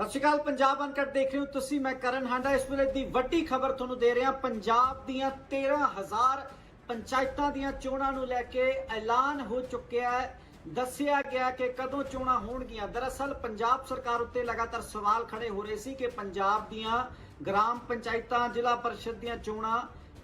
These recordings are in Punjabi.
ਸਤਿ ਸ਼੍ਰੀ ਅਕਾਲ, ਪੰਜਾਬ ਅਨਕਟ ਦੇਖ ਰਹੇ ਹੋ ਤੁਸੀਂ, ਮੈਂ ਕਰਨ ਹਾਂਡਾ। ਇਸ ਵੇਲੇ ਦੀ ਵੱਡੀ ਖਬਰ ਤੁਹਾਨੂੰ ਦੇ ਰਿਹਾ। ਪੰਜਾਬ ਦੀਆਂ 13000 ਪੰਚਾਇਤਾਂ ਦੀਆਂ ਚੋਣਾਂ ਨੂੰ ਲੈ ਕੇ ਐਲਾਨ ਹੋ ਚੁੱਕਿਆ ਹੈ। ਦੱਸਿਆ ਗਿਆ ਕਿ ਕਦੋਂ ਚੋਣਾਂ ਹੋਣਗੀਆਂ? ਦਰਅਸਲ, ਪੰਜਾਬ ਸਰਕਾਰ ਉੱਤੇ ਲਗਾਤਾਰ ਸਵਾਲ ਖੜੇ ਹੋ ਰਹੇ ਸੀ ਕਿ ਪੰਜਾਬ ਦੀਆਂ ਗ੍ਰਾਮ ਪੰਚਾਇਤਾਂ, ਜ਼ਿਲ੍ਹਾ ਪਰਿਸ਼ਦ ਦੀਆਂ ਚੋਣਾਂ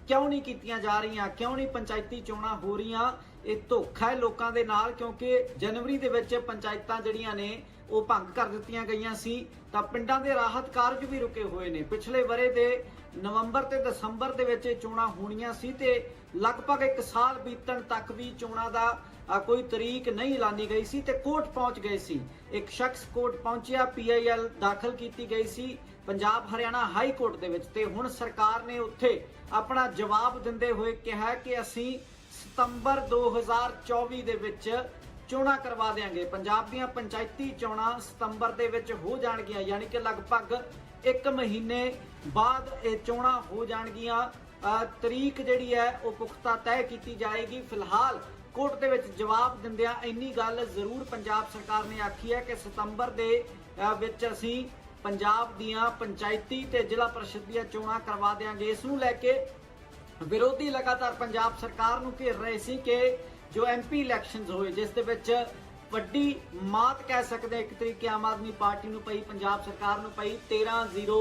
ਕਿਉਂ ਨਹੀਂ ਕੀਤੀਆਂ ਜਾ ਰਹੀਆਂ? ਕਿਉਂ ਨਹੀਂ ਪੰਚਾਇਤੀ ਚੋਣਾਂ ਹੋ ਰਹੀਆਂ? ਇਹ ਧੋਖਾ ਹੈ ਲੋਕਾਂ ਦੇ ਨਾਲ, ਕਿਉਂਕਿ ਜਨਵਰੀ ਦੇ ਵਿੱਚ ਪੰਚਾਇਤਾਂ ਜਿਹੜੀਆਂ ਨੇ ਉਹ ਭੰਗ ਕਰ ਦਿੱਤੀਆਂ ਗਈਆਂ ਸੀ, ਤਾਂ ਪਿੰਡਾਂ ਦੇ ਰਾਹਤ ਕਾਰਜ ਵੀ ਰੁਕੇ ਹੋਏ ਨੇ। ਪਿਛਲੇ ਬਰੇ ਦੇ ਨਵੰਬਰ ਤੇ ਦਸੰਬਰ ਦੇ ਵਿੱਚ ਇਹ ਚੋਣਾਂ ਹੋਣੀਆਂ ਸੀ ਤੇ ਲਗਭਗ 1 ਸਾਲ ਬੀਤਣ ਤੱਕ ਵੀ ਚੋਣਾਂ ਦਾ ਕੋਈ ਤਰੀਕ ਨਹੀਂ ਐਲਾਨੀ ਗਈ ਸੀ ਤੇ ਕੋਰਟ ਪਹੁੰਚ ਗਏ ਸੀ। ਇੱਕ ਸ਼ਖਸ ਕੋਰਟ ਪਹੁੰਚਿਆ ਪੀਆਈਐਲ ਦਾਖਲ ਕੀਤੀ ਗਈ ਸੀ ਪੰਜਾਬ ਹਰਿਆਣਾ ਹਾਈ ਕੋਰਟ ਦੇ ਵਿੱਚ ਤੇ ਹੁਣ ਸਰਕਾਰ ਨੇ ਉੱਥੇ ਆਪਣਾ ਜਵਾਬ ਦਿੰਦੇ ਹੋਏ ਕਿਹਾ ਕਿ ਅਸੀਂ ਸਤੰਬਰ 2024 ਦੇ ਵਿੱਚ ਚੋਣਾਂ ਕਰਵਾ ਦੇਾਂਗੇ ਪੰਜਾਬ ਦੀਆਂ ਪੰਚਾਇਤੀ ਚੋਣਾਂ ਸਤੰਬਰ ਦੇ ਵਿੱਚ ਹੋ ਜਾਣਗੀਆਂ, ਯਾਨੀ ਕਿ ਲਗਭਗ 1 ਮਹੀਨੇ ਬਾਅਦ ਇਹ ਚੋਣਾਂ ਹੋ ਜਾਣਗੀਆਂ। ਤਰੀਕ ਜਿਹੜੀ ਹੈ, ਉਹ ਪੁਖਤਾ ਤੈਅ ਕੀਤੀ ਜਾਏਗੀ। ਫਿਲਹਾਲ ਕੋਰਟ ਦੇ ਵਿੱਚ ਜਵਾਬ ਦਿੰਦਿਆਂ ਇੰਨੀ ਗੱਲ ਜ਼ਰੂਰ ਪੰਜਾਬ ਸਰਕਾਰ ਨੇ ਆਖੀ ਹੈ ਕਿ ਸਤੰਬਰ ਦੇ ਵਿੱਚ ਅਸੀਂ ਪੰਜਾਬ ਦੀਆਂ ਪੰਚਾਇਤੀ ਤੇ ਜ਼ਿਲ੍ਹਾ ਪਰਿਸ਼ਦ ਦੀਆਂ ਚੋਣਾਂ ਕਰਵਾ ਦੇਾਂਗੇ ਇਸ ਨੂੰ ਲੈ ਕੇ ਵਿਰੋਧੀ ਲਗਾਤਾਰ ਪੰਜਾਬ ਸਰਕਾਰ ਨੂੰ ਘੇਰ ਰਹੇ ਸੀ ਕਿ ਜੋ ਐਮਪੀ ਇਲੈਕਸ਼ਨਸ ਹੋਏ, ਜਿਸ ਦੇ ਵਿੱਚ ਵੱਡੀ ਮਾਤ ਕਹਿ ਸਕਦੇ ਇੱਕ ਤਰੀਕੇ ਆਮ ਆਦਮੀ ਪਾਰਟੀ ਨੂੰ ਪਈ, ਪੰਜਾਬ ਸਰਕਾਰ ਨੂੰ ਪਈ 13-0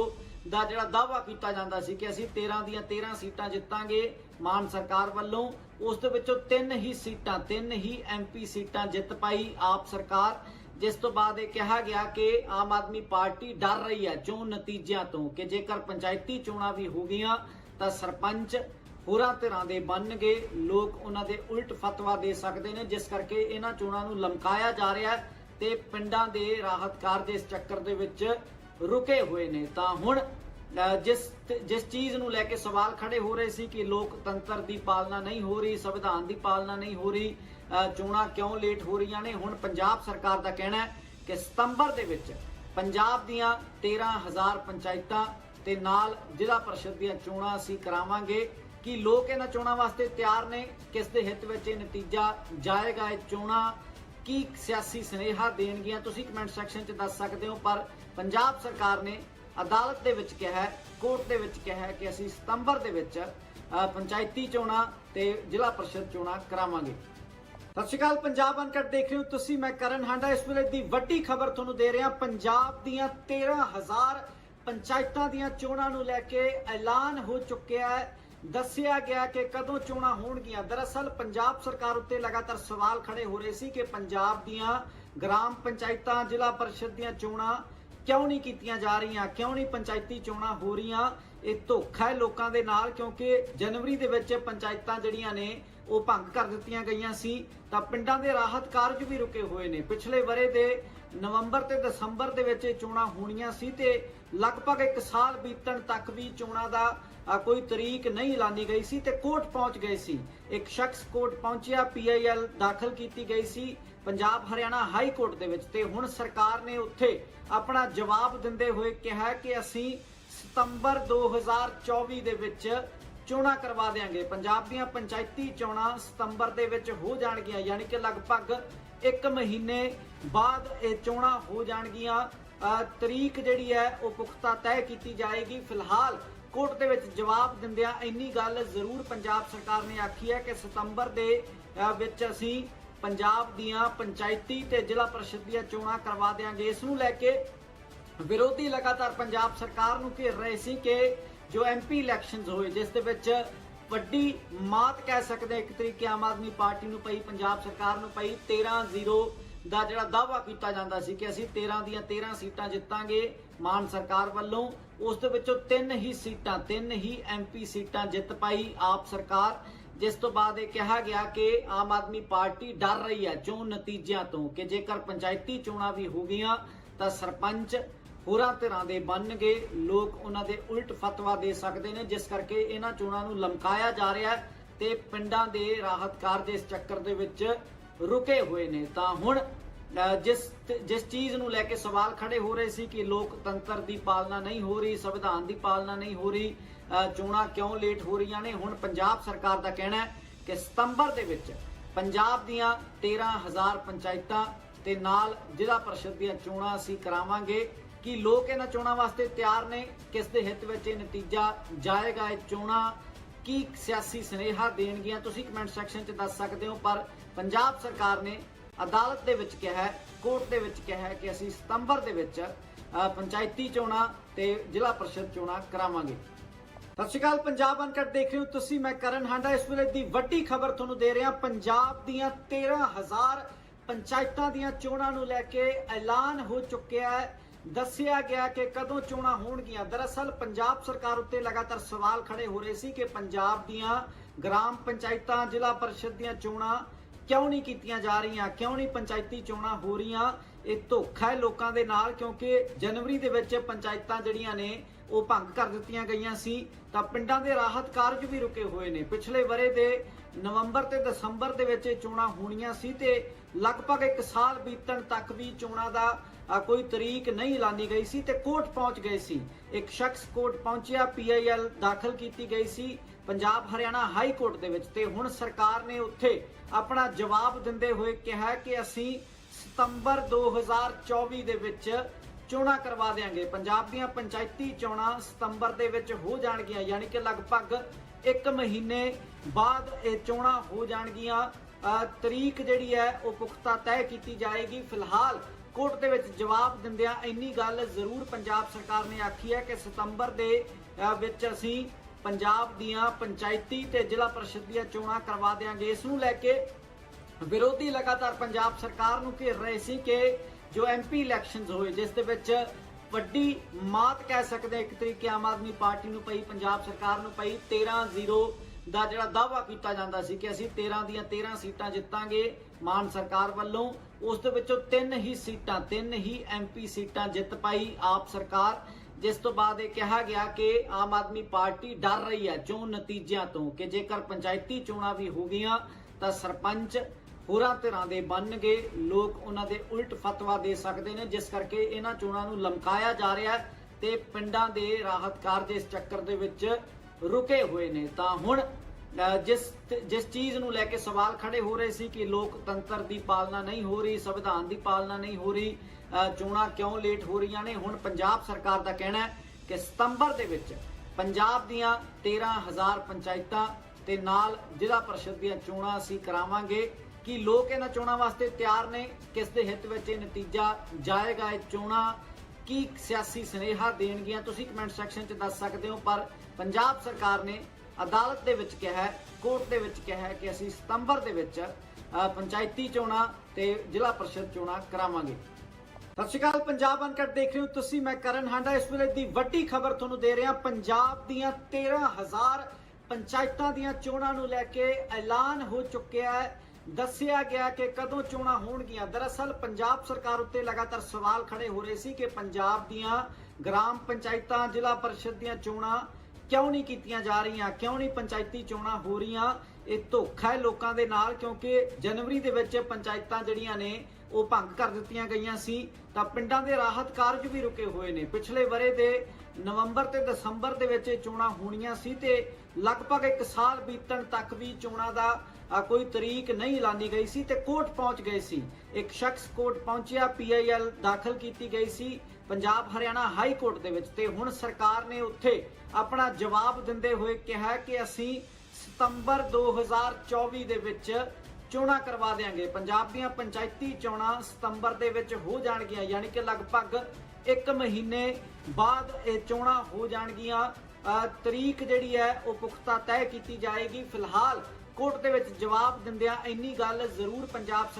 ਦਾ ਜਿਹੜਾ ਦਾਅਵਾ ਕੀਤਾ ਜਾਂਦਾ ਸੀ ਕਿ ਅਸੀਂ 13 ਦੀਆਂ 13 ਸੀਟਾਂ ਜਿੱਤਾਂਗੇ ਮਾਨ ਸਰਕਾਰ ਵੱਲੋਂ, ਉਸ ਦੇ ਵਿੱਚੋਂ ਤਿੰਨ ਹੀ ਸੀਟਾਂ, ਤਿੰਨ ਹੀ ਐਮਪੀ ਸੀਟਾਂ ਜਿੱਤ ਪਾਈ ਆਪ ਸਰਕਾਰ, ਜਿਸ ਤੋਂ ਬਾਅਦ ਇਹ ਕਿਹਾ ਗਿਆ ਕਿ ਆਮ ਆਦਮੀ ਪਾਰਟੀ ਡਰ ਰਹੀ ਹੈ, ਚੋਣ ਨਤੀਜਿਆਂ ਤੋਂ ਕਿ ਜੇਕਰ ਪੰਚਾਇਤੀ ਚੋਣਾਂ ਵੀ ਹੋ ਗਈਆਂ ਤਾਂ ਸਰਪੰਚ ਹੋਰਾਂ ਤਰ੍ਹਾਂ ਦੇ ਬਣਨਗੇ ਲੋਕ ਉਹਨਾਂ ਦੇ ਉਲਟ ਫਤਵਾ ਦੇ ਸਕਦੇ ਨੇ, ਜਿਸ ਕਰਕੇ ਇਹਨਾਂ ਚੋਣਾਂ ਨੂੰ ਲਮਕਾਇਆ ਜਾ ਰਿਹਾ ਹੈ ਤੇ ਪਿੰਡਾਂ ਦੇ ਰਾਹਤ ਕਾਰਜ ਇਸ ਚੱਕਰ ਦੇ ਵਿੱਚ ਰੁਕੇ ਹੋਏ ਨੇ। ਤਾਂ ਹੁਣ ਜਿਸ ਜਿਸ ਚੀਜ਼ ਨੂੰ ਲੈ ਕੇ ਸਵਾਲ ਖੜੇ ਹੋ ਰਹੇ ਸੀ ਕਿ ਲੋਕਤੰਤਰ ਦੀ ਪਾਲਣਾ ਨਹੀਂ ਹੋ ਰਹੀ, ਸੰਵਿਧਾਨ ਦੀ ਪਾਲਣਾ ਨਹੀਂ ਹੋ ਰਹੀ ਚੋਣਾਂ ਕਿਉਂ ਲੇਟ ਹੋ ਰਹੀਆਂ ਨੇ? ਹੁਣ ਪੰਜਾਬ ਸਰਕਾਰ ਦਾ ਕਹਿਣਾ ਹੈ ਕਿ ਸਤੰਬਰ ਦੇ ਵਿੱਚ ਪੰਜਾਬ ਦੀਆਂ 13000 ਪੰਚਾਇਤਾਂ ਤੇ ਨਾਲ ਜ਼ਿਲ੍ਹਾ ਪਰਿਸ਼ਦ ਦੀਆਂ ਚੋਣਾਂ ਅਸੀਂ ਕਰਾਵਾਂਗੇ। ਕਿ ਲੋਕ ਇਹਨਾਂ ਚੋਣਾਂ ਵਾਸਤੇ ਤਿਆਰ ਨੇ, ਕਿਸ ਦੇ ਹਿੱਤ ਵਿੱਚ ਇਹ ਨਤੀਜਾ ਜਾਏਗਾ, ਇਹ ਚੋਣਾਂ ਕੀ ਸਿਆਸੀ ਸਨੇਹਾ ਦੇਣਗੀਆਂ, ਤੁਸੀਂ ਕਮੈਂਟ ਸੈਕਸ਼ਨ 'ਚ ਦੱਸ ਸਕਦੇ ਹੋ, ਪਰ ਪੰਜਾਬ ਸਰਕਾਰ ਨੇ ਅਦਾਲਤ ਦੇ ਵਿੱਚ ਕਿਹਾ ਹੈ, ਕੋਰਟ ਦੇ ਵਿੱਚ ਕਿਹਾ ਹੈ ਕਿ ਅਸੀਂ ਸਤੰਬਰ ਦੇ ਵਿੱਚ ਪੰਚਾਇਤੀ ਚੋਣਾਂ ਤੇ ਜ਼ਿਲ੍ਹਾ ਪਰਿਸ਼ਦ ਚੋਣਾਂ ਕਰਾਵਾਂਗੇ। ਸਤਿ ਸ਼੍ਰੀ ਅਕਾਲ, ਪੰਜਾਬ ਅਨਕਟ ਦੇਖ ਰਹੇ ਹੋ ਤੁਸੀਂ, ਮੈਂ ਕਰਨ ਹਾਂਡਾ, ਇਸ ਵੇਲੇ ਦੀ ਵੱਡੀ ਖਬਰ ਤੁਹਾਨੂੰ ਦੇ ਰਿਹਾ, ਪੰਜਾਬ ਦੀਆਂ 13000 ਪੰਚਾਇਤਾਂ ਦੀਆਂ ਚੋਣਾਂ ਨੂੰ ਲੈ ਕੇ ਐਲਾਨ ਹੋ ਚੁੱਕਿਆ ਹੈ। ਦੱਸਿਆ ਗਿਆ ਕਿ ਕਦੋਂ ਚੋਣਾਂ ਹੋਣਗੀਆਂ? ਦਰਅਸਲ ਪੰਜਾਬ ਸਰਕਾਰ ਉੱਤੇ ਲਗਾਤਾਰ ਸਵਾਲ ਖੜੇ ਹੋ ਰਹੇ ਸੀ ਕਿ ਪੰਜਾਬ ਦੀਆਂ ਗ੍ਰਾਮ ਪੰਚਾਇਤਾਂ, ਜ਼ਿਲ੍ਹਾ ਪਰਿਸ਼ਦ ਦੀਆਂ ਚੋਣਾਂ ਕਿਉਂ ਨਹੀਂ ਕੀਤੀਆਂ ਜਾ ਰਹੀਆਂ? ਕਿਉਂ ਨਹੀਂ ਪੰਚਾਇਤੀ ਚੋਣਾਂ ਹੋ ਰਹੀਆਂ? ਇਹ ਧੋਖਾ ਹੈ ਲੋਕਾਂ ਦੇ ਨਾਲ, ਕਿਉਂਕਿ ਜਨਵਰੀ ਦੇ ਵਿੱਚ ਪੰਚਾਇਤਾਂ ਜਿਹੜੀਆਂ ਨੇ, ਉਹ ਭੰਗ ਕਰ ਦਿੱਤੀਆਂ ਗਈਆਂ ਸੀ। ਤਾਂ ਪਿੰਡਾਂ ਦੇ ਰਾਹਤ ਕਾਰਜ ਵੀ ਰੁਕੇ ਹੋਏ ਨੇ। ਪਿਛਲੇ ਬਰੇ ਦੇ ਨਵੰਬਰ ਤੇ ਦਸੰਬਰ ਦੇ ਵਿੱਚ ਇਹ ਚੋਣਾਂ ਹੋਣੀਆਂ ਸੀ ਤੇ ਲਗਭਗ 1 ਸਾਲ ਬੀਤਣ ਤੱਕ ਵੀ ਚੋਣਾਂ ਦਾ ਕੋਈ ਤਰੀਕ ਨਹੀਂ ਐਲਾਨੀ ਗਈ ਸੀ ਤੇ ਕੋਰਟ ਪਹੁੰਚ ਗਏ ਸੀ। ਇੱਕ ਸ਼ਖਸ ਕੋਰਟ ਪਹੁੰਚਿਆ ਪੀਆਈਐਲ ਦਾਖਲ ਕੀਤੀ ਗਈ ਸੀ ਪੰਜਾਬ ਹਰਿਆਣਾ ਹਾਈ ਕੋਰਟ ਦੇ ਵਿੱਚ ਤੇ ਹੁਣ ਸਰਕਾਰ ਨੇ ਉੱਥੇ ਆਪਣਾ ਜਵਾਬ ਦਿੰਦੇ ਹੋਏ ਕਿਹਾ ਕਿ ਅਸੀਂ ਸਤੰਬਰ 2024 ਦੇ ਵਿੱਚ ਚੋਣਾਂ ਕਰਵਾ ਦੇਾਂਗੇ ਪੰਜਾਬ ਦੀਆਂ ਪੰਚਾਇਤੀ ਚੋਣਾਂ ਸਤੰਬਰ ਦੇ ਵਿੱਚ ਹੋ ਜਾਣਗੀਆਂ, ਯਾਨੀ ਕਿ ਲਗਭਗ 1 ਮਹੀਨੇ ਬਾਅਦ ਇਹ ਚੋਣਾਂ ਹੋ ਜਾਣਗੀਆਂ। ਤਰੀਕ ਜਿਹੜੀ ਹੈ ਉਹ ਪੁਖਤਾ ਤੈਅ ਕੀਤੀ ਜਾਏਗੀ। ਫਿਲਹਾਲ ਕੋਰਟ ਦੇ ਵਿੱਚ ਜਵਾਬ ਦਿੰਦਿਆਂ ਇੰਨੀ ਗੱਲ ਜ਼ਰੂਰ ਪੰਜਾਬ ਸਰਕਾਰ ਨੇ ਆਖੀ ਹੈ ਕਿ ਸਤੰਬਰ ਦੇ ਵਿੱਚ ਅਸੀਂ ਪੰਜਾਬ ਦੀਆਂ ਪੰਚਾਇਤੀ ਤੇ ਜ਼ਿਲ੍ਹਾ ਪਰਿਸ਼ਦ ਦੀਆਂ ਚੋਣਾਂ ਕਰਵਾ ਦੇਾਂਗੇ ਇਸ ਨੂੰ ਲੈ ਕੇ ਵਿਰੋਧੀ ਲਗਾਤਾਰ ਪੰਜਾਬ ਸਰਕਾਰ ਨੂੰ ਘੇਰ ਰਹੇ ਸੀ ਕਿ ਜੋ ਐਮਪੀ ਇਲੈਕਸ਼ਨਸ ਹੋਏ, ਜਿਸ ਦੇ ਵਿੱਚ ਵੱਡੀ ਮਾਤ ਕਹਿ ਸਕਦੇ ਇੱਕ ਤਰੀਕੇ ਆਮ ਆਦਮੀ ਪਾਰਟੀ ਨੂੰ ਪਈ, ਪੰਜਾਬ ਸਰਕਾਰ ਨੂੰ ਪਈ 13-0 ਦਾ ਜਿਹੜਾ ਦਾਅਵਾ ਕੀਤਾ ਜਾਂਦਾ ਸੀ ਕਿ ਅਸੀਂ 13 ਦੀਆਂ 13 ਸੀਟਾਂ ਜਿੱਤਾਂਗੇ ਮਾਨ ਸਰਕਾਰ ਵੱਲੋਂ। ਉਸ ਦੇ ਵਿੱਚੋਂ ਤਿੰਨ ਹੀ ਸੀਟਾਂ, ਤਿੰਨ ਹੀ ਐਮਪੀ ਸੀਟਾਂ ਜਿੱਤ ਪਾਈ ਆਪ ਸਰਕਾਰ। ਜਿਸ ਤੋਂ ਬਾਅਦ ਇਹ ਕਿਹਾ ਗਿਆ ਕਿ ਆਮ ਆਦਮੀ ਪਾਰਟੀ ਡਰ ਰਹੀ ਹੈ ਚੋਣ ਨਤੀਜਿਆਂ ਤੋਂ ਕਿ ਜੇਕਰ ਪੰਚਾਇਤੀ ਚੋਣਾਂ ਵੀ ਹੋ ਗਈਆਂ ਤਾਂ ਸਰਪੰਚ ਹੋਰਾਂ ਤਰ੍ਹਾਂ ਦੇ ਬਣਨਗੇ। ਲੋਕ ਉਹਨਾਂ ਦੇ ਉਲਟ ਫਤਵਾ ਦੇ ਸਕਦੇ ਨੇ, ਜਿਸ ਕਰਕੇ ਇਹਨਾਂ ਚੋਣਾਂ ਨੂੰ ਲਮਕਾਇਆ ਜਾ ਰਿਹਾ ਹੈ ਤੇ ਪਿੰਡਾਂ ਦੇ ਰਾਹਤ ਕਾਰਜ ਇਸ ਚੱਕਰ ਦੇ ਵਿੱਚ ਰੁਕੇ ਹੋਏ ਨੇ। ਤਾਂ ਹੁਣ ਜਿਸ ਜਿਸ ਚੀਜ਼ ਨੂੰ ਲੈ ਕੇ ਸਵਾਲ ਖੜੇ ਹੋ ਰਹੇ ਸੀ ਕਿ ਲੋਕਤੰਤਰ ਦੀ ਪਾਲਣਾ ਨਹੀਂ ਹੋ ਰਹੀ, ਸੰਵਿਧਾਨ ਦੀ ਪਾਲਣਾ ਨਹੀਂ ਹੋ ਰਹੀ ਚੋਣਾਂ ਕਿਉਂ ਲੇਟ ਹੋ ਰਹੀਆਂ ਨੇ? ਹੁਣ ਪੰਜਾਬ ਸਰਕਾਰ ਦਾ ਕਹਿਣਾ ਹੈ ਕਿ ਸਤੰਬਰ ਦੇ ਵਿੱਚ ਪੰਜਾਬ ਦੀਆਂ 13000 ਪੰਚਾਇਤਾਂ ਤੇ ਨਾਲ ਜ਼ਿਲ੍ਹਾ ਪਰਿਸ਼ਦ ਦੀਆਂ ਚੋਣਾਂ ਅਸੀਂ ਕਰਾਵਾਂਗੇ। ਕਿ ਲੋਕ ਇਹਨਾਂ ਚੋਣਾਂ ਵਾਸਤੇ ਤਿਆਰ ਨੇ? ਕਿਸ ਦੇ ਹਿੱਤ ਵਿੱਚ ਇਹ ਨਤੀਜਾ ਜਾਏਗਾ ਇਹ ਚੋਣਾਂ? ਕੀ ਸਿਆਸੀ ਸਨੇਹਾ ਦੇਣਗੀਆਂ? ਤੁਸੀਂ ਕਮੈਂਟ ਸੈਕਸ਼ਨ 'ਚ ਦੱਸ ਸਕਦੇ ਹੋ, ਪਰ ਪੰਜਾਬ ਸਰਕਾਰ ਨੇ ਅਦਾਲਤ ਦੇ ਵਿੱਚ ਕਿਹਾ ਹੈ, ਕੋਰਟ ਦੇ ਵਿੱਚ ਕਿਹਾ ਹੈ ਕਿ ਅਸੀਂ ਸਤੰਬਰ ਦੇ ਵਿੱਚ ਪੰਚਾਇਤੀ ਚੋਣਾਂ ਤੇ ਜ਼ਿਲ੍ਹਾ ਪਰਿਸ਼ਦ ਚੋਣਾਂ ਕਰਾਵਾਂਗੇ। ਸਤਿ ਸ਼੍ਰੀ ਅਕਾਲ, ਪੰਜਾਬ ਅਨਕਟ ਦੇਖ ਰਹੇ ਹੋ ਤੁਸੀਂ, ਮੈਂ ਕਰਨ ਹਾਂਡਾ। ਇਸ ਵੇਲੇ ਦੀ ਵੱਡੀ ਖਬਰ ਤੁਹਾਨੂੰ ਦੇ ਰਿਹਾ, ਪੰਜਾਬ ਦੀਆਂ 13000 ਪੰਚਾਇਤਾਂ ਦੀਆਂ ਚੋਣਾਂ ਨੂੰ ਲੈ ਕੇ ਐਲਾਨ ਹੋ ਚੁੱਕਿਆ ਹੈ। ਦੱਸਿਆ ਗਿਆ ਕਿ ਕਦੋਂ ਚੋਣਾਂ ਹੋਣਗੀਆਂ? ਦਰਅਸਲ, ਪੰਜਾਬ ਸਰਕਾਰ ਉੱਤੇ ਲਗਾਤਾਰ ਸਵਾਲ ਖੜੇ ਹੋ ਰਹੇ ਸੀ ਕਿ ਪੰਜਾਬ ਦੀਆਂ ਗ੍ਰਾਮ ਪੰਚਾਇਤਾਂ, ਜ਼ਿਲ੍ਹਾ ਪਰਿਸ਼ਦ ਦੀਆਂ ਚੋਣਾਂ ਕਿਉਂ ਨਹੀਂ ਕੀਤੀਆਂ ਜਾ ਰਹੀਆਂ? ਕਿਉਂ ਨਹੀਂ ਪੰਚਾਇਤੀ ਚੋਣਾਂ ਹੋ ਰਹੀਆਂ? ਇਹ ਧੋਖਾ ਹੈ ਲੋਕਾਂ ਦੇ ਨਾਲ, ਕਿਉਂਕਿ ਜਨਵਰੀ ਦੇ ਵਿੱਚ ਪੰਚਾਇਤਾਂ ਜਿਹੜੀਆਂ ਨੇ, ਉਹ ਭੰਗ ਕਰ ਦਿੱਤੀਆਂ ਗਈਆਂ ਸੀ। ਤਾਂ ਪਿੰਡਾਂ ਦੇ ਰਾਹਤ ਕਾਰਜ ਵੀ ਰੁਕੇ ਹੋਏ ਨੇ। ਪਿਛਲੇ ਬਰੇ ਦੇ ਨਵੰਬਰ ਤੇ ਦਸੰਬਰ ਦੇ ਵਿੱਚ ਇਹ ਚੋਣਾਂ ਹੋਣੀਆਂ ਸੀ ਤੇ ਲਗਭਗ 1 ਸਾਲ ਬੀਤਣ ਤੱਕ ਵੀ ਚੋਣਾਂ ਦਾ ਕੋਈ ਤਰੀਕ ਨਹੀਂ ਐਲਾਨੀ ਗਈ ਸੀ ਤੇ ਕੋਰਟ ਪਹੁੰਚ ਗਏ ਸੀ। ਇੱਕ ਸ਼ਖਸ ਕੋਰਟ ਪਹੁੰਚਿਆ ਪੀਆਈਐਲ ਦਾਖਲ ਕੀਤੀ ਗਈ ਸੀ ਪੰਜਾਬ ਹਰਿਆਣਾ ਹਾਈ ਕੋਰਟ ਦੇ ਵਿੱਚ ਤੇ ਹੁਣ ਸਰਕਾਰ ਨੇ ਉੱਥੇ ਆਪਣਾ ਜਵਾਬ ਦਿੰਦੇ ਹੋਏ ਕਿਹਾ ਕਿ ਅਸੀਂ ਸਤੰਬਰ 2024 ਦੇ ਵਿੱਚ ਚੋਣਾਂ ਕਰਵਾ ਦੇਾਂਗੇ ਪੰਜਾਬ ਦੀਆਂ ਪੰਚਾਇਤੀ ਚੋਣਾਂ ਸਤੰਬਰ ਦੇ ਵਿੱਚ ਹੋ ਜਾਣਗੀਆਂ, ਯਾਨੀ ਕਿ ਲਗਭਗ 1 ਮਹੀਨੇ ਬਾਅਦ ਇਹ ਚੋਣਾਂ ਹੋ ਜਾਣਗੀਆਂ। ਤਰੀਕ ਜਿਹੜੀ ਹੈ, ਉਹ ਪੁਖਤਾ ਤੈਅ ਕੀਤੀ ਜਾਏਗੀ। ਫਿਲਹਾਲ ਕੋਰਟ ਦੇ ਵਿੱਚ ਜਵਾਬ ਦਿੰਦਿਆਂ ਇੰਨੀ ਗੱਲ ਜ਼ਰੂਰ ਪੰਜਾਬ ਸਰਕਾਰ ਨੇ ਆਖੀ ਹੈ ਕਿ ਸਤੰਬਰ ਦੇ ਵਿੱਚ ਅਸੀਂ ਪੰਜਾਬ ਦੀਆਂ ਪੰਚਾਇਤੀ ਤੇ ਜ਼ਿਲ੍ਹਾ ਪਰਿਸ਼ਦ ਦੀਆਂ ਚੋਣਾਂ ਕਰਵਾ ਦੇਾਂਗੇ ਇਸ ਨੂੰ ਲੈ ਕੇ ਵਿਰੋਧੀ ਲਗਾਤਾਰ ਪੰਜਾਬ ਸਰਕਾਰ ਨੂੰ ਘੇਰ ਰਹੇ ਸੀ ਕਿ ਜੋ ਐਮਪੀ ਇਲੈਕਸ਼ਨਸ ਹੋਏ, ਜਿਸ ਦੇ ਵਿੱਚ ਵੱਡੀ ਮਾਤ ਕਹਿ ਸਕਦੇ ਇੱਕ ਤਰੀਕੇ ਆਮ ਆਦਮੀ ਪਾਰਟੀ ਨੂੰ ਪਈ, ਪੰਜਾਬ ਸਰਕਾਰ ਨੂੰ ਪਈ 13-0 ਦਾ ਜਿਹੜਾ ਦਾਅਵਾ ਕੀਤਾ ਜਾਂਦਾ ਸੀ ਕਿ ਅਸੀਂ 13 ਦੀਆਂ 13 ਸੀਟਾਂ ਜਿੱਤਾਂਗੇ ਮਾਨ ਸਰਕਾਰ ਵੱਲੋਂ, ਉਸ ਦੇ ਵਿੱਚੋਂ ਤਿੰਨ ਹੀ ਸੀਟਾਂ, ਤਿੰਨ ਹੀ ਐਮਪੀ ਸੀਟਾਂ ਜਿੱਤ ਪਾਈ ਆਪ ਸਰਕਾਰ, ਜਿਸ ਤੋਂ ਬਾਅਦ ਇਹ ਕਿਹਾ ਗਿਆ ਕਿ ਆਮ ਆਦਮੀ ਪਾਰਟੀ ਡਰ ਰਹੀ ਹੈ ਚੋਣ ਨਤੀਜਿਆਂ ਤੋਂ ਕਿ ਜੇਕਰ ਪੰਚਾਇਤੀ ਚੋਣਾਂ ਵੀ ਹੋ ਗਈਆਂ ਤਾਂ ਸਰਪੰਚ ਹੋਰਾਂ ਤਰ੍ਹਾਂ ਦੇ ਬਣਨਗੇ ਲੋਕ ਉਹਨਾਂ ਦੇ ਉਲਟ ਫਤਵਾ ਦੇ ਸਕਦੇ ਨੇ, ਜਿਸ ਕਰਕੇ ਇਹਨਾਂ ਚੋਣਾਂ ਨੂੰ ਲਮਕਾਇਆ ਜਾ ਰਿਹਾ ਹੈ ਤੇ ਪਿੰਡਾਂ ਦੇ ਰਾਹਤ ਕਾਰਜ ਇਸ ਚੱਕਰ ਦੇ ਵਿੱਚ ਰੁਕੇ ਹੋਏ ਨੇ। ਤਾਂ ਹੁਣ ਜਿਸ ਜਿਸ ਚੀਜ਼ ਨੂੰ ਲੈ ਕੇ ਸਵਾਲ ਖੜੇ ਹੋ ਰਹੇ ਸੀ ਕਿ ਲੋਕਤੰਤਰ ਦੀ ਪਾਲਣਾ ਨਹੀਂ ਹੋ ਰਹੀ, ਸੰਵਿਧਾਨ ਦੀ ਪਾਲਣਾ ਨਹੀਂ ਹੋ ਰਹੀ ਚੋਣਾਂ ਕਿਉਂ ਲੇਟ ਹੋ ਰਹੀਆਂ ਨੇ? ਹੁਣ ਪੰਜਾਬ ਸਰਕਾਰ ਦਾ ਕਹਿਣਾ ਹੈ ਕਿ ਸਤੰਬਰ ਦੇ ਵਿੱਚ ਪੰਜਾਬ ਦੀਆਂ 13000 ਪੰਚਾਇਤਾਂ ਤੇ ਨਾਲ ਜ਼ਿਲ੍ਹਾ ਪਰਿਸ਼ਦ ਦੀਆਂ ਚੋਣਾਂ ਅਸੀਂ ਕਰਾਵਾਂਗੇ। ਕਿ ਲੋਕ ਇਹਨਾਂ ਚੋਣਾਂ ਵਾਸਤੇ ਤਿਆਰ ਨੇ, ਕਿਸ ਦੇ ਹਿੱਤ ਵਿੱਚ ਇਹ ਨਤੀਜਾ ਜਾਏਗਾ, ਇਹ ਚੋਣਾਂ ਕੀ ਸਿਆਸੀ ਸਨੇਹਾ ਦੇਣਗੀਆਂ, ਤੁਸੀਂ ਕਮੈਂਟ ਸੈਕਸ਼ਨ 'ਚ ਦੱਸ ਸਕਦੇ ਹੋ, ਪਰ ਪੰਜਾਬ ਸਰਕਾਰ ਨੇ ਅਦਾਲਤ ਦੇ ਵਿੱਚ ਕਿਹਾ ਹੈ, ਕੋਰਟ ਦੇ ਵਿੱਚ ਕਿਹਾ ਹੈ ਕਿ ਅਸੀਂ ਸਤੰਬਰ ਦੇ ਵਿੱਚ ਪੰਚਾਇਤੀ ਚੋਣਾਂ ਤੇ ਜ਼ਿਲ੍ਹਾ ਪਰਿਸ਼ਦ ਚੋਣਾਂ ਕਰਾਵਾਂਗੇ। ਸਤਿ ਸ਼੍ਰੀ ਅਕਾਲ, ਪੰਜਾਬ ਅਨਕਟ ਦੇਖ ਰਹੇ ਹੋ ਤੁਸੀਂ, ਮੈਂ ਕਰਨ ਹਾਂਡਾ, ਇਸ ਵੇਲੇ ਦੀ ਵੱਡੀ ਖਬਰ ਤੁਹਾਨੂੰ ਦੇ ਰਿਹਾ, ਪੰਜਾਬ ਦੀਆਂ 13000 ਪੰਚਾਇਤਾਂ ਦੀਆਂ ਚੋਣਾਂ ਨੂੰ ਲੈ ਕੇ ਐਲਾਨ ਹੋ ਚੁੱਕਿਆ ਹੈ। ਦੱਸਿਆ ਗਿਆ ਕਿ ਕਦੋਂ ਚੋਣਾਂ ਹੋਣਗੀਆਂ? ਦਰਅਸਲ ਪੰਜਾਬ ਸਰਕਾਰ ਉੱਤੇ ਲਗਾਤਾਰ ਸਵਾਲ ਖੜੇ ਹੋ ਰਹੇ ਸੀ ਕਿ ਪੰਜਾਬ ਦੀਆਂ ਗ੍ਰਾਮ ਪੰਚਾਇਤਾਂ, ਜ਼ਿਲ੍ਹਾ ਪਰਿਸ਼ਦ ਦੀਆਂ ਚੋਣਾਂ ਕਿਉਂ ਨਹੀਂ ਕੀਤੀਆਂ ਜਾ ਰਹੀਆਂ? ਕਿਉਂ ਨਹੀਂ ਪੰਚਾਇਤੀ ਚੋਣਾਂ ਹੋ ਰਹੀਆਂ? ਇਹ ਧੋਖਾ ਹੈ ਲੋਕਾਂ ਦੇ ਨਾਲ, ਕਿਉਂਕਿ ਜਨਵਰੀ ਦੇ ਵਿੱਚ ਪੰਚਾਇਤਾਂ ਜਿਹੜੀਆਂ ਨੇ, ਉਹ ਭੰਗ ਕਰ ਦਿੱਤੀਆਂ ਗਈਆਂ ਸੀ। ਤਾਂ ਪਿੰਡਾਂ ਦੇ ਰਾਹਤ ਕਾਰਜ ਵੀ ਰੁਕੇ ਹੋਏ ਨੇ। ਪਿਛਲੇ ਬਰੇ ਦੇ ਨਵੰਬਰ ਤੇ ਦਸੰਬਰ ਦੇ ਵਿੱਚ ਇਹ ਚੋਣਾਂ ਹੋਣੀਆਂ ਸੀ ਤੇ ਲਗਭਗ 1 ਸਾਲ ਬੀਤਣ ਤੱਕ ਵੀ ਚੋਣਾਂ ਦਾ ਕੋਈ ਤਰੀਕ ਨਹੀਂ ਐਲਾਨੀ ਗਈ ਸੀ ਤੇ ਕੋਰਟ ਪਹੁੰਚ ਗਏ ਸੀ। ਇੱਕ ਸ਼ਖਸ ਕੋਰਟ ਪਹੁੰਚਿਆ ਪੀਆਈਐਲ ਦਾਖਲ ਕੀਤੀ ਗਈ ਸੀ ਪੰਜਾਬ ਹਰਿਆਣਾ ਹਾਈ ਕੋਰਟ ਦੇ ਵਿੱਚ ਤੇ ਹੁਣ ਸਰਕਾਰ ਨੇ ਉੱਥੇ ਆਪਣਾ ਜਵਾਬ ਦਿੰਦੇ ਹੋਏ ਕਿਹਾ ਕਿ ਅਸੀਂ ਸਤੰਬਰ 2024 ਦੇ ਵਿੱਚ ਚੋਣਾਂ ਕਰਵਾ ਦੇਾਂਗੇ ਪੰਜਾਬ ਦੀਆਂ ਪੰਚਾਇਤੀ ਚੋਣਾਂ ਸਤੰਬਰ ਦੇ ਵਿੱਚ ਹੋ ਜਾਣਗੀਆਂ, ਯਾਨੀ ਕਿ ਲਗਭਗ 1 ਮਹੀਨੇ ਬਾਅਦ ਇਹ ਚੋਣਾਂ ਹੋ ਜਾਣਗੀਆਂ। ਤਰੀਕ ਜਿਹੜੀ ਹੈ, ਉਹ ਪੁਖਤਾ ਤੈਅ ਕੀਤੀ ਜਾਏਗੀ। ਫਿਲਹਾਲ ਕੋਰਟ ਦੇ ਵਿੱਚ ਜਵਾਬ ਦਿੰਦਿਆਂ ਇੰਨੀ ਗੱਲ ਜ਼ਰੂਰ ਪੰਜਾਬ ਸਰਕਾਰ